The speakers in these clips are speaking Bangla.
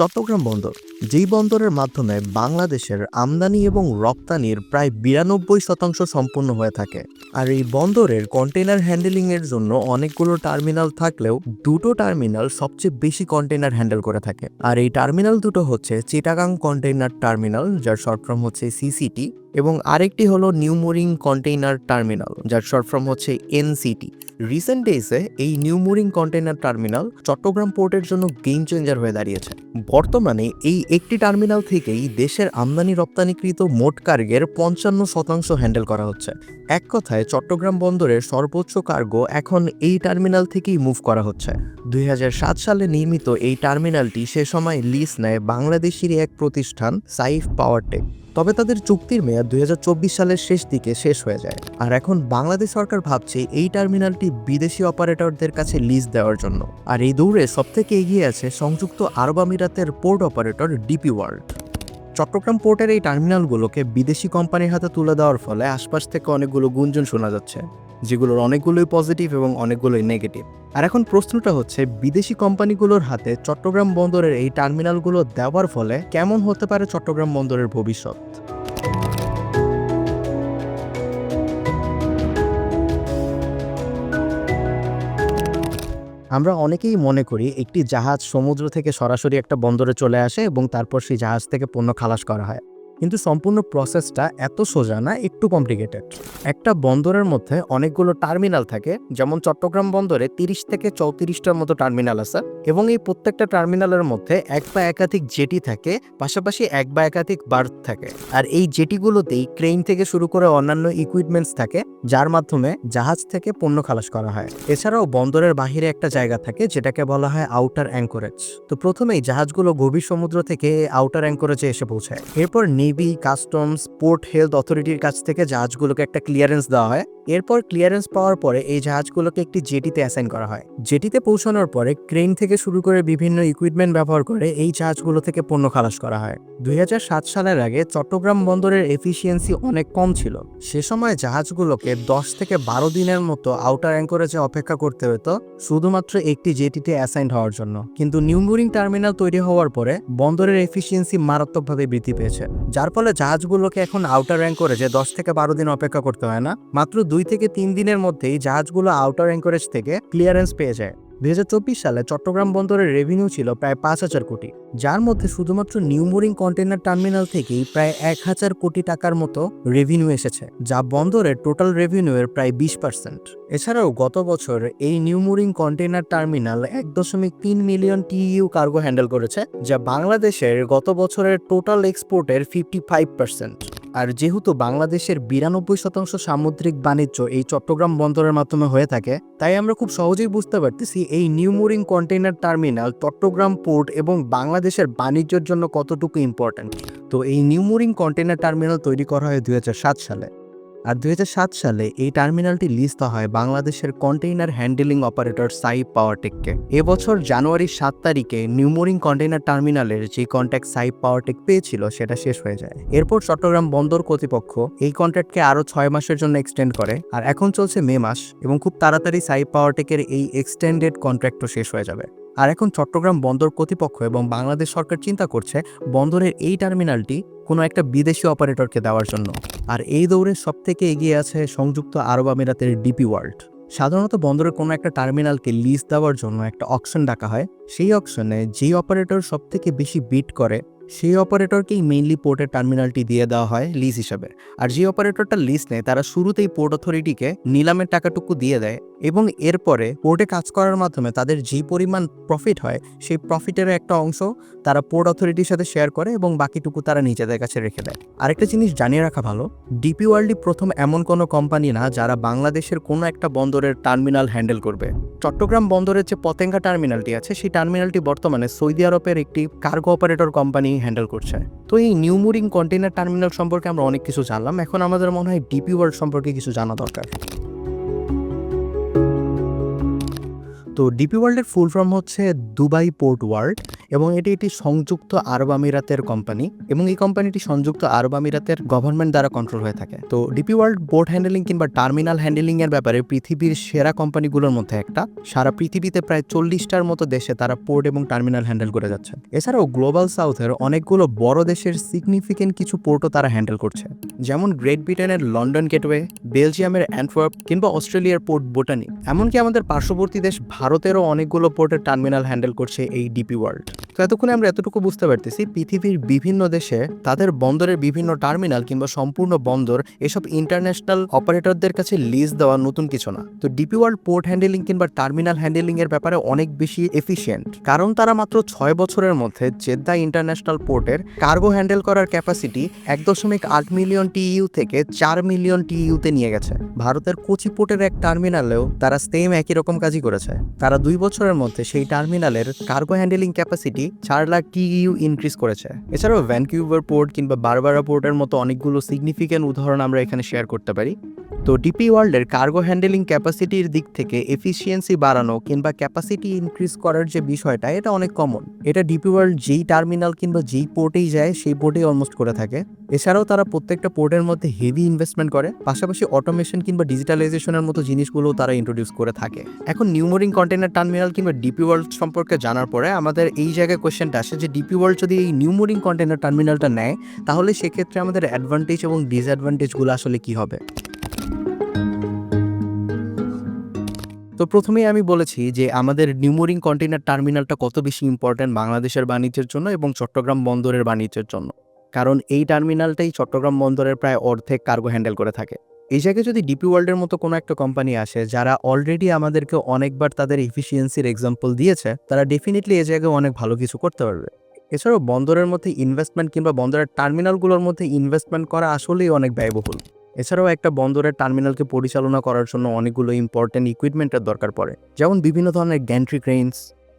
চট্টগ্রাম বন্দর, যেই বন্দরের মাধ্যমে বাংলাদেশের আমদানি এবং রপ্তানির প্রায় বিরানব্বই শতাংশ সম্পূর্ণ হয়ে থাকে। আর এই বন্দরের কন্টেনার হ্যান্ডেলিংয়ের জন্য অনেকগুলো টার্মিনাল থাকলেও দুটো টার্মিনাল সবচেয়ে বেশি কন্টেনার হ্যান্ডেল করে থাকে। আর এই টার্মিনাল দুটো হচ্ছে চিটাগাং কন্টেইনার টার্মিনাল, যার শর্ট ফর্ম হচ্ছে সিসিটি, এবং আরেকটি হলো নিউমোরিং কন্টেইনার টার্মিনাল, যার শর্ট ফর্ম হচ্ছে এনসিটি। রিসেন্ট ডেজে এই নিউমোরিং কন্টেনার টার্মিনাল চট্টগ্রাম পোর্টের জন্য গেম চেঞ্জার হয়ে দাঁড়িয়েছে। বর্তমানে এই একটি টার্মিনাল থেকেই দেশের আমদানি রপ্তানিকৃত মোট কার্গের পঞ্চান্ন শতাংশ হ্যান্ডেল করা হচ্ছে। এক কথায় চট্টগ্রাম বন্দরের সর্বোচ্চ কার্গো এখন এই টার্মিনাল থেকেই মুভ করা হচ্ছে। দুই হাজার সাত সালে নির্মিত এই টার্মিনালটি সে সময় লিজ নেয় বাংলাদেশেরই এক প্রতিষ্ঠান সাইফ পাওয়ারটেক তবে তাদের চুক্তির মেয়াদ দু হাজার চব্বিশ সালের শেষ দিকে শেষ হয়ে যায়। আর এখন বাংলাদেশ সরকার ভাবছে এই টার্মিনালটি বিদেশি অপারেটরদের কাছে লিজ দেওয়ার জন্য। আর এই দৌড়ে সবথেকে এগিয়ে আছে সংযুক্ত আরব আমিরাতের port operator DP World. Chattogram পোর্টের এই টার্মিনালগুলোকে বিদেশি কোম্পানির হাতে তুলে দেওয়ার ফলে আশপাশ থেকে অনেকগুলো গুঞ্জন শোনা যাচ্ছে। যেগুলোর অনেকগুলোই পজিটিভ এবং অনেকগুলোই নেগেটিভ আর এখন প্রশ্নটা হচ্ছে, বিদেশি কোম্পানিগুলোর হাতে চট্টগ্রাম বন্দরের এই টার্মিনালগুলো দেওয়ার ফলে কেমন হতে পারে চট্টগ্রাম বন্দরের ভবিষ্যৎ? আমরা অনেকেই মনে করি, একটি জাহাজ সমুদ্র থেকে সরাসরি একটা বন্দরে চলে আসে এবং তারপর সেই জাহাজ থেকে পণ্য খালাস করা হয়। কিন্তু সম্পূর্ণ প্রসেসটা এত সোজা না, একটু কমপ্লিকেটেড একটা বন্দরের মধ্যে অনেকগুলো টার্মিনাল থাকে, যেমন চট্টগ্রাম বন্দরে তিরিশ থেকে চৌত্রিশটার মতো টার্মিনাল আছে এবং এই প্রত্যেকটা টার্মিনালের মধ্যে এক বা একাধিক জেটি থাকে, পাশাপাশি এক বা একাধিক বার্থ থাকে। আর এই জেটিগুলোতেই ক্রেন থেকে শুরু করে অন্যান্য ইকুইপমেন্টস থাকে, যার মাধ্যমে জাহাজ থেকে পণ্য খালাস করা হয়। এছাড়াও বন্দরের বাহিরে একটা জায়গা থাকে, যেটাকে বলা হয় আউটার অ্যাঙ্করেজ তো প্রথমেই জাহাজগুলো গভীর সমুদ্র থেকে আউটার অ্যাঙ্করেজে এসে পৌঁছায়। এরপর নেভি কাস্টমস পোর্ট হেলথ অথরিটির কাছ থেকে জাহাজগুলোকে একটা ক্লিয়ারেন্স দেওয়া হয়। এরপর ক্লিয়ারেন্স পাওয়ার পরে এই জাহাজগুলোকে একটি জেটিতে অ্যাসাইন করা হয়। জেটিতে পৌঁছানোর পরে ক্রেন থেকে শুরু করে বিভিন্ন ইকুইপমেন্ট ব্যবহার করে এই জাহাজগুলো থেকে পণ্য খালাস করা হয়। দুই হাজার সাত সালের আগে চট্টগ্রাম বন্দরের এফিসিয়েন্সি অনেক কম ছিল। সে সময় জাহাজগুলোকে দশ থেকে বারো দিনের মতো আউটার অ্যাঙ্করেজে অপেক্ষা করতে হতো, শুধুমাত্র একটি জেটিতে অ্যাসাইন হওয়ার জন্য। কিন্তু নিউমুরিং টার্মিনাল তৈরি হওয়ার পরে বন্দরের এফিসিয়েন্সি মারাত্মকভাবে বৃদ্ধি পেয়েছে। যার ফলে জাহাজগুলোকে এখন আউটার অ্যাঙ্করেজে দশ থেকে বারো দিন অপেক্ষা করতে হয় না, মাত্র দুই থেকে তিন দিনের মধ্যেই জাহাজগুলো আউটার অ্যাঙ্করেজ থেকে ক্লিয়ারেন্স পেয়ে যায়। দুই সালে চট্টগ্রাম বন্দরের রেভিনিউ ছিল প্রায় পাঁচ হাজার কোটি। যার মধ্যে শুধুমাত্র নিউমোরিং কন্টেনার টার্মিনাল থেকেই প্রায় এক হাজার কোটি টাকার মতো রেভিনিউ এসেছে, যা বন্দরের টোটাল রেভিনিউয়ের প্রায় বিশ পার্সেন্ট এছাড়াও গত বছর এই নিউমোরিং কন্টেনার টার্মিনাল এক দশমিক তিন মিলিয়ন টিইউ কার্গো হ্যান্ডেল করেছে, যা বাংলাদেশের গত বছরের টোটাল এক্সপোর্টের ফিফটি ফাইভ পার্সেন্ট আর যেহেতু বাংলাদেশের বিরানব্বই শতাংশ সামুদ্রিক বাণিজ্য এই চট্টগ্রাম বন্দরের মাধ্যমে হয়ে থাকে, তাই আমরা খুব সহজেই বুঝতে পারতেছি এই New Mooring container terminal Chattogram port এবং বাংলাদেশের বাণিজ্যের জন্য কতটুকু ইম্পর্ট্যান্ট তো এই নিউমোরিং কন্টেইনার টার্মিনাল তৈরি করা হয় দুই হাজার সাত সালে। আর দুই হাজার সাত সালে এই টার্মিনালটি লিস্ট হয় বাংলাদেশের কন্টেইনার হ্যান্ডেলিং অপারেটর সাই পাওয়ারটেককে। এবছর জানুয়ারির সাত তারিখে নিউমোরিং কন্টেইনার টার্মিনালের যে কন্ট্যাক্ট সাই পাওয়ারটেক পেয়েছিল, সেটা শেষ হয়ে যায়। এরপর চট্টগ্রাম বন্দর কর্তৃপক্ষ এই কন্ট্রাক্টকে আরও ছয় মাসের জন্য এক্সটেন্ড করে, আর এখন চলছে মে মাস, এবং খুব তাড়াতাড়ি সাই পাওয়ারটেকের এই এক্সটেন্ডেড কন্ট্রাক্টও শেষ হয়ে যাবে। আর এখন চট্টগ্রাম বন্দর কর্তৃপক্ষ এবং বাংলাদেশ সরকার চিন্তা করছে বন্দরের এই টার্মিনালটি কোনো একটা বিদেশি অপারেটরকে দেওয়ার জন্য। আর এই দৌড়ে সব থেকে এগিয়ে আছে সংযুক্ত আরব আমিরাতের ডিপি ওয়ার্ল্ড। সাধারণত বন্দরের কোনো একটা টার্মিনালকে লিজ দেওয়ার জন্য একটা অপশন ডাকা হয়। সেই অকশনে যেই অপারেটর সব থেকে বেশি বিট করে সেই অপারেটরকেই মেইনলি পোর্টের টার্মিনালটি দিয়ে দেওয়া হয় লিজ হিসাবে। আর যে অপারেটরটা লিজ নেয়, তারা শুরুতেই পোর্ট অথরিটিকে নিলামের টাকাটুকু দিয়ে দেয় এবং এরপরে পোর্টে কাজ করার মাধ্যমে তাদের যে পরিমাণ প্রফিট হয়, সেই প্রফিটের একটা অংশ তারা পোর্ট অথরিটির সাথে শেয়ার করে এবং বাকিটুকু তারা নিজেদের কাছে রেখে দেয়। আরেকটা জিনিস জানিয়ে রাখা ভালো ডিপি ওয়ার্ল্ডই প্রথম এমন কোনো কোম্পানি না যারা বাংলাদেশের কোনো একটা বন্দরের টার্মিনাল হ্যান্ডেল করবে। চট্টগ্রাম বন্দরের যে পতেঙ্গা টার্মিনালটি আছে, সেই টার্মিনালটি বর্তমানে সৌদি আরবের একটি কার্গো অপারেটর কোম্পানি হ্যান্ডেল করছে। তো এই নিউ মুরিং কন্টেনার টার্মিনাল সম্পর্কে আমরা অনেক কিছু জানলাম। এখন আমাদের মনে হয় ডিপি ওয়ার্ল্ড সম্পর্কে কিছু জানা দরকার। তো ডিপি ওয়ার্ল্ডের ফুল ফর্ম হচ্ছে দুবাই পোর্ট ওয়ার্ল্ড এবং এটি একটি সংযুক্ত আরব আমিরাতের কোম্পানি এবং এই কোম্পানিটি সংযুক্ত আরব আমিরাতের গভর্নমেন্ট দ্বারা কন্ট্রোল হয়ে থাকে। তো ডিপি ওয়ার্ল্ড পোর্ট হ্যান্ডেলিং কিংবা টার্মিনাল হ্যান্ডেলিং এর ব্যাপারে পৃথিবীর সেরা কোম্পানিগুলোর মধ্যে একটা। সারা পৃথিবীতে প্রায় চল্লিশটার মতো দেশে তারা পোর্ট এবং টার্মিনাল হ্যান্ডেল করে যাচ্ছে। এছাড়াও গ্লোবাল সাউথের অনেকগুলো বড় দেশের সিগনিফিকেন্ট কিছু পোর্টও তারা হ্যান্ডেল করছে। যেমন গ্রেট ব্রিটেনের লন্ডন গেটওয়ে বেলজিয়ামের অ্যান্টওয়ার্প কিংবা অস্ট্রেলিয়ার পোর্ট বোটানি এমনকি আমাদের পার্শ্ববর্তী দেশ ভারতেরও অনেকগুলো পোর্টের টার্মিনাল হ্যান্ডেল করছে এই ডিপি ওয়ার্ল্ড তো এতক্ষণে আমরা এতটুকু বুঝতে পারতেছি, পৃথিবীর বিভিন্ন দেশে তাদের বন্দরের বিভিন্ন টার্মিনাল কিংবা সম্পূর্ণ বন্দর এসব ইন্টারন্যাশনাল অপারেটরদের কাছে লিজ দেওয়া নতুন কিছু না। তো ডিপি ওয়ার্ল্ড পোর্ট হ্যান্ডেলিং কিংবা টার্মিনাল হ্যান্ডেলিং এর ব্যাপারে অনেক বেশি এফিসিয়েন্ট কারণ তারা মাত্র ছয় বছরের মধ্যে জেদ্দা ইন্টারন্যাশনাল পোর্টের কার্গো হ্যান্ডেল করার ক্যাপাসিটি এক দশমিক আট মিলিয়ন টিইউ থেকে চার মিলিয়ন টিইউতে নিয়ে গেছে। ভারতের কোচি পোর্টের এক টার্মিনালেও তারা সেম একই রকম কাজই করেছে। তারা দুই বছরের মধ্যে সেই টার্মিনালের কার্গো হ্যান্ডেলিং ক্যাপাসিটি চার লাখ টিইউ ইনক্রিজ করেছে। এছাড়াও ভ্যানকিউভার পোর্ট কিংবা বারবারা পোর্টের মতো অনেকগুলো সিগনিফিক্যান্ট উদাহরণ আমরা এখানে শেয়ার করতে পারি। তো ডিপি ওয়ার্ল্ডের কার্গো হ্যান্ডেলিং ক্যাপাসিটির দিক থেকে এফিসিয়েন্সি বাড়ানো কিংবা ক্যাপাসিটি ইনক্রিজ করার যে বিষয়টা, এটা অনেক কমন এটা ডিপি ওয়ার্ল্ড যেই টার্মিনাল কিংবা যেই পোর্টেই যায়, সেই পোর্টেই অলমোস্ট করে থাকে। এছাড়াও তারা প্রত্যেকটা পোর্টের মধ্যে হেভি ইনভেস্টমেন্ট করে, পাশাপাশি অটোমেশন কিংবা ডিজিটালাইজেশনের মতো জিনিসগুলোও তারা ইন্ট্রোডিউস করে থাকে। এখন নিউমোরিং কন্টেনার টার্মিনাল কিংবা ডিপি ওয়ার্ল্ড সম্পর্কে জানার পরে আমাদের এই জায়গায় কোয়েশ্চেনটা আসে যে ডিপি ওয়ার্ল্ড যদি এই নিউমোরিং কন্টেনার টার্মিনালটা নেয়, তাহলে সেক্ষেত্রে আমাদের অ্যাডভান্টেজ এবং ডিসঅ্যাডভান্টেজগুলো আসলে কি হবে? তো প্রথমেই আমি বলেছি যে আমাদের নিউমোরিং কন্টেনার টার্মিনালটা কত বেশি ইম্পর্ট্যান্ট বাংলাদেশের বাণিজ্যের জন্য এবং চট্টগ্রাম বন্দরের বাণিজ্যের জন্য। কারণ এই টার্মিনালটাই চট্টগ্রাম বন্দরের প্রায় অর্ধেক কার্গো হ্যান্ডেল করে থাকে। এই জায়গায় যদি ডিপি ওয়ার্ল্ডের মতো কোনো একটা কোম্পানি আসে, যারা অলরেডি আমাদেরকে অনেকবার তাদের এফিসিয়েন্সির এক্সাম্পল দিয়েছে, তারা ডেফিনেটলি এই জায়গায় অনেক ভালো কিছু করতে পারবে। এছাড়াও বন্দরের মধ্যে ইনভেস্টমেন্ট কিংবা বন্দরের টার্মিনালগুলোর মধ্যে ইনভেস্টমেন্ট করা আসলেই অনেক ব্যয়বহুল। এছাড়াও একটা বন্দরের টার্মিনালকে পরিচালনা করার জন্য অনেকগুলো ইম্পর্টেন্ট ইকুইপমেন্টের দরকার পড়ে। যেমন বিভিন্ন ধরনের gantry cranes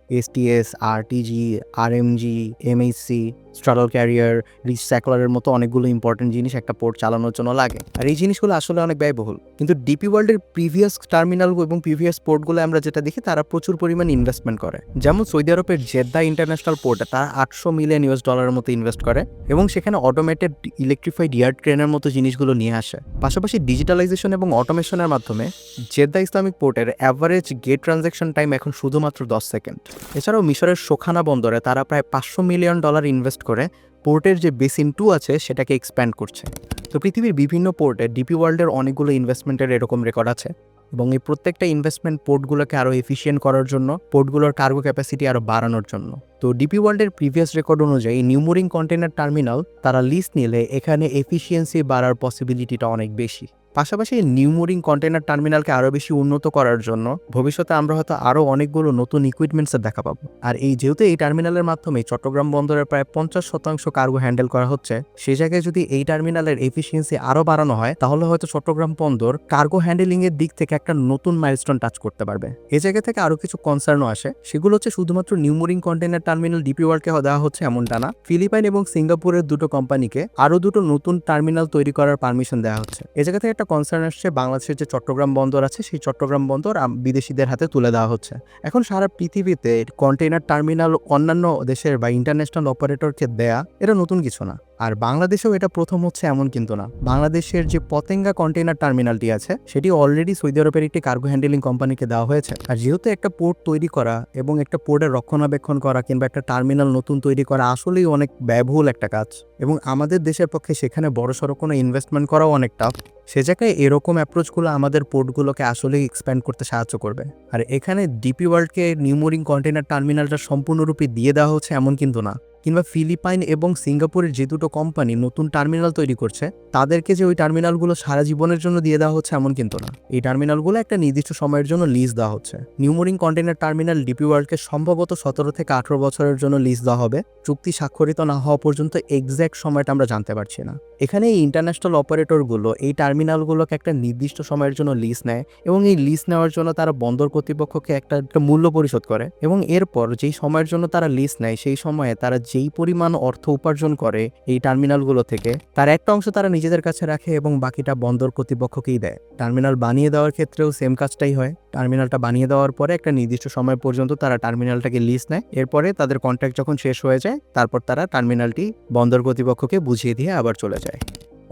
STS RTG RMG MHC straddle carrier reach স্যাকলারের মতো অনেকগুলো ইম্পর্টেন্ট জিনিস একটা পোর্ট চালানোর জন্য লাগে। আর এই জিনিসগুলো আসলে অনেক ব্যয়বহুল। কিন্তু ডিপি ওয়ার্ল্ডের প্রিভিয়াস টার্মিনাল এবং প্রিভিয়াস পোর্টগুলো আমরা যেটা দেখি, তারা প্রচুর পরিমাণ ইনভেস্টমেন্ট করে। যেমন সৌদি আরবের জেদ্দা ইন্টারন্যাশনাল পোর্টে তারা আটশো মিলিয়ন ইউএস ডলারের মতো ইনভেস্ট করে এবং সেখানে অটোমেটেড ইলেকট্রিফাইড ইয়ার ট্রেনের মতো জিনিসগুলো নিয়ে আসে। পাশাপাশি ডিজিটালাইজেশন এবং অটোমেশনের মাধ্যমে জেদ্দা ইসলামিক পোর্টের অ্যাভারেজ গেট ট্রানজ্যাকশন টাইম এখন শুধুমাত্র দশ সেকেন্ড এছাড়াও মিশরের সোখানা বন্দরে তারা প্রায় পাঁচশো মিলিয়ন ডলার ইনভেস্ট করে পোর্টের যে বেসিন টু আছে সেটাকে এক্সপ্যান্ড করছে। তো পৃথিবীর বিভিন্ন পোর্টে ডিপি ওয়ার্ল্ডের অনেকগুলো ইনভেস্টমেন্টের এরকম রেকর্ড আছে এবং এই প্রত্যেকটা ইনভেস্টমেন্ট পোর্টগুলোকে আরও এফিসিয়েন্ট করার জন্য, পোর্টগুলোর কার্গো ক্যাপাসিটি আরও বাড়ানোর জন্য। তো ডিপি ওয়ার্ল্ডের প্রিভিয়াস রেকর্ড অনুযায়ী নিউমোরিং কন্টেনার টার্মিনাল তারা লিস্ট নিলে এখানে এফিসিয়েন্সি বাড়ার পসিবিলিটিটা অনেক বেশি। পাশাপাশি নিউমোরিং কন্টেনার টার্মিনালকে আরও বেশি উন্নত করার জন্য ভবিষ্যতে আমরা হয়তো আরও অনেকগুলো নতুন ইকুইপমেন্টসের দেখা পাবো। আর এই যেহেতু এই টার্মিনালের মাধ্যমে চট্টগ্রাম বন্দরের প্রায় পঞ্চাশ শতাংশ কার্গো হ্যান্ডেল করা হচ্ছে সেই জায়গায় যদি এই টার্মিনালের এফিসিয়েন্সি আরও বাড়ানো হয়, তাহলে হয়তো চট্টগ্রাম বন্দর কার্গো হ্যান্ডেলিংয়ের দিক থেকে একটা নতুন মাইলস্টোন টাচ করতে পারবে। এ জায়গা থেকে আরও কিছু কনসার্নও আসে। সেগুলো হচ্ছে শুধুমাত্র New Mooring container terminal DP ওয়ার্ল্ডকে দেওয়া হচ্ছে এমনটা না, ফিলিপাইন এবং সিঙ্গাপুরের দুটো কোম্পানিকে আরও দুটো নতুন টার্মিনাল তৈরি করার পারমিশন দেওয়া হচ্ছে। এই জায়গা থেকে একটা কনসার্ন আসছে, বাংলাদেশের যে চট্টগ্রাম বন্দর আছে, সেই চট্টগ্রাম বন্দর বিদেশিদের হাতে তুলে দেওয়া হচ্ছে। এখন সারা পৃথিবীতে কন্টেইনার টার্মিনাল অন্যান্য দেশের বা ইন্টারন্যাশনাল অপারেটরকে দেয়া, এটা নতুন কিছু না। আর বাংলাদেশেও এটা প্রথম হচ্ছে এমন কিন্তু না। বাংলাদেশের যে পতেঙ্গা কন্টেইনার টার্মিনালটি আছে, সেটি অলরেডি সৌদি আরবের একটি কার্গো হ্যান্ডেলিং কোম্পানিকে দেওয়া হয়েছে। আর যেহেতু একটা পোর্ট তৈরি করা এবং একটা পোর্টের রক্ষণাবেক্ষণ করা কিংবা একটা টার্মিনাল নতুন তৈরি করা আসলেই অনেক ব্যয়বহুল একটা কাজ। এবং আমাদের দেশের পক্ষে সেখানে বড়সড় কোনো ইনভেস্টমেন্ট করাও অনেক টাফ সে জায়গায় এরকম অ্যাপ্রোচগুলো আমাদের পোর্টগুলোকে আসলেই এক্সপ্যান্ড করতে সাহায্য করবে। আর এখানে ডিপি ওয়ার্ল্ডকে নিউমোরিং কন্টেনার টার্মিনালটা সম্পূর্ণরূপে দিয়ে দেওয়া হচ্ছে এমন কিন্তু না। কিংবা ফিলিপাইন এবং সিঙ্গাপুরের যে দুটো কোম্পানি নতুন টার্মিনাল তৈরি করছে, তাদেরকে যে ওই টার্মিনালগুলো সারা জীবনের জন্য দিয়ে দেওয়া হচ্ছে এমন কিন্তু না। এই টার্মিনালগুলো একটা নির্দিষ্ট সময়ের জন্য লিজ দেওয়া হচ্ছে। New Mooring container terminal DP ওয়ার্ল্ডকে সম্ভবত সতেরো থেকে আঠারো বছরের জন্য লিজ দেওয়া হবে। চুক্তি স্বাক্ষরিত না হওয়া পর্যন্ত এক্স্যাক্ট সময়টা আমরা জানতে পারছি না। এখানে এই ইন্টারন্যাশনাল অপারেটরগুলো এই টার্মিনালগুলোকে একটা নির্দিষ্ট সময়ের জন্য লিজ নেয় এবং এই লিজ নেওয়ার জন্য তারা বন্দর কর্তৃপক্ষকে একটা মূল্য পরিশোধ করে এবং এরপর যেই সময়ের জন্য তারা লিজ নেয়, সেই সময়ে তারা যেই পরিমাণ অর্থ উপার্জন করে এই টার্মিনালগুলো থেকে, তার একটা অংশ তারা নিজেদের কাছে রাখে এবং বাকিটা বন্দর কর্তৃপক্ষকেই দেয়। টার্মিনাল বানিয়ে দেওয়ার ক্ষেত্রেও সেম কাজটাই হয়। টার্মিনালটা বানিয়ে দেওয়ার পরে একটা নির্দিষ্ট সময় পর্যন্ত তারা টার্মিনালটাকে লিজ নেয়। এরপরে তাদের কন্ট্রাক্ট যখন শেষ হয়ে যায়, তারপর তারা টার্মিনালটি বন্দর কর্তৃপক্ষকে বুঝিয়ে দিয়ে আবার চলে যায়।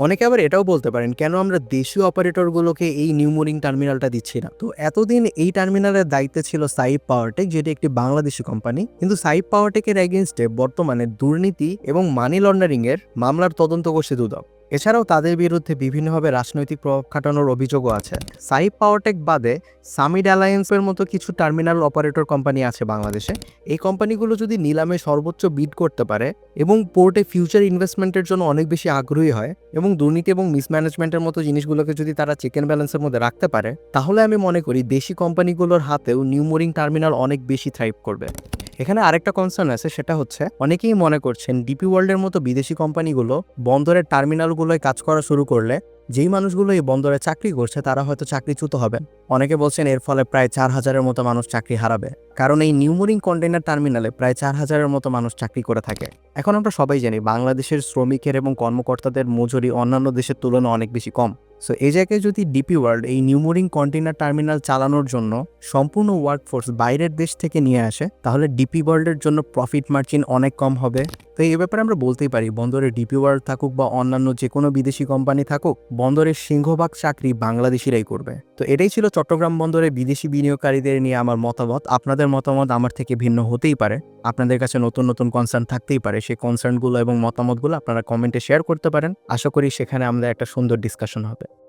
অনেকে আবার এটাও বলতে পারেন, কেন আমরা দেশীয় অপারেটরগুলোকে এই নিউমোরিং টার্মিনালটা দিচ্ছি না? তো এতদিন এই টার্মিনালের দায়িত্বে ছিল সাইব পাওয়ারটেক, যেটি একটি বাংলাদেশি কোম্পানি কিন্তু সাইব পাওয়ারটেকের এগেনস্টে বর্তমানে দুর্নীতি এবং মানি লন্ডারিং এর মামলার তদন্ত করছে দুদক। এছাড়াও তাদের বিরুদ্ধে বিভিন্নভাবে রাজনৈতিক প্রভাব খাটানোর অভিযোগও আছে। সাইপ পাওয়ারটেক বাদে সামিড অ্যালায়েন্সের মতো কিছু টার্মিনাল অপারেটর কোম্পানি আছে বাংলাদেশে। এই কোম্পানিগুলো যদি নিলামে সর্বোচ্চ বিড করতে পারে এবং পোর্টে ফিউচার ইনভেস্টমেন্টের জন্য অনেক বেশি আগ্রহী হয় এবং দুর্নীতি এবং মিসম্যানেজমেন্টের মতো জিনিসগুলোকে যদি তারা চিকেন ব্যালেন্সের মধ্যে রাখতে পারে, তাহলে আমি মনে করি দেশি কোম্পানিগুলোর হাতেও নিউমোরিং টার্মিনাল অনেক বেশি থ্রাইভ করবে। এখানে আরেকটা কনসার্ন আছে, সেটা হচ্ছে অনেকেই মনে করছেন ডিপি ওয়ার্ল্ডের মতো বিদেশি কোম্পানিগুলো বন্দরের টার্মিনালগুলোয় কাজ করা শুরু করলে যেই মানুষগুলো এই বন্দরে চাকরি করছে, তারা হয়তো চাকরিচ্যুত হবেন। অনেকে বলছেন এর ফলে প্রায় চার হাজারের মতো মানুষ চাকরি হারাবে। কারণ এই নিউমোরিং কন্টেইনার টার্মিনালে প্রায় চার হাজারের মতো মানুষ চাকরি করে থাকে। এখন আমরা সবাই জানি বাংলাদেশের শ্রমিকের এবং কর্মকর্তাদের মজুরি অন্যান্য দেশের তুলনায় অনেক বেশি কম। সো এই জায়গায় যদি ডিপি ওয়ার্ল্ড এই নিউমোরিং কন্টেনার টার্মিনাল চালানোর জন্য সম্পূর্ণ ওয়ার্কফোর্স বাইরের দেশ থেকে নিয়ে আসে, তাহলে ডিপি ওয়ার্ল্ডের জন্য প্রফিট মার্জিন অনেক কম হবে। তো এই ব্যাপারে আমরা বলতেই পারি বন্দরে ডিপি ওয়ার্ল্ড থাকুক বা অন্যান্য যে কোনো বিদেশি কোম্পানি থাকুক, বন্দরের সিংহভাগ চাকরি বাংলাদেশিরাই করবে। তো এটাই ছিল চট্টগ্রাম বন্দরে বিদেশি বিনিয়োগকারীদের নিয়ে আমার মতামত। আপনাদের মতামত আমার থেকে ভিন্ন হতেই পারে। আপনাদের কাছে নতুন নতুন কনসার্ন থাকতেই পারে। সেই কনসার্নগুলো এবং মতামতগুলো আপনারা কমেন্টে শেয়ার করতে পারেন। আশা করি সেখানে আমাদের একটা সুন্দর ডিসকাশন হবে।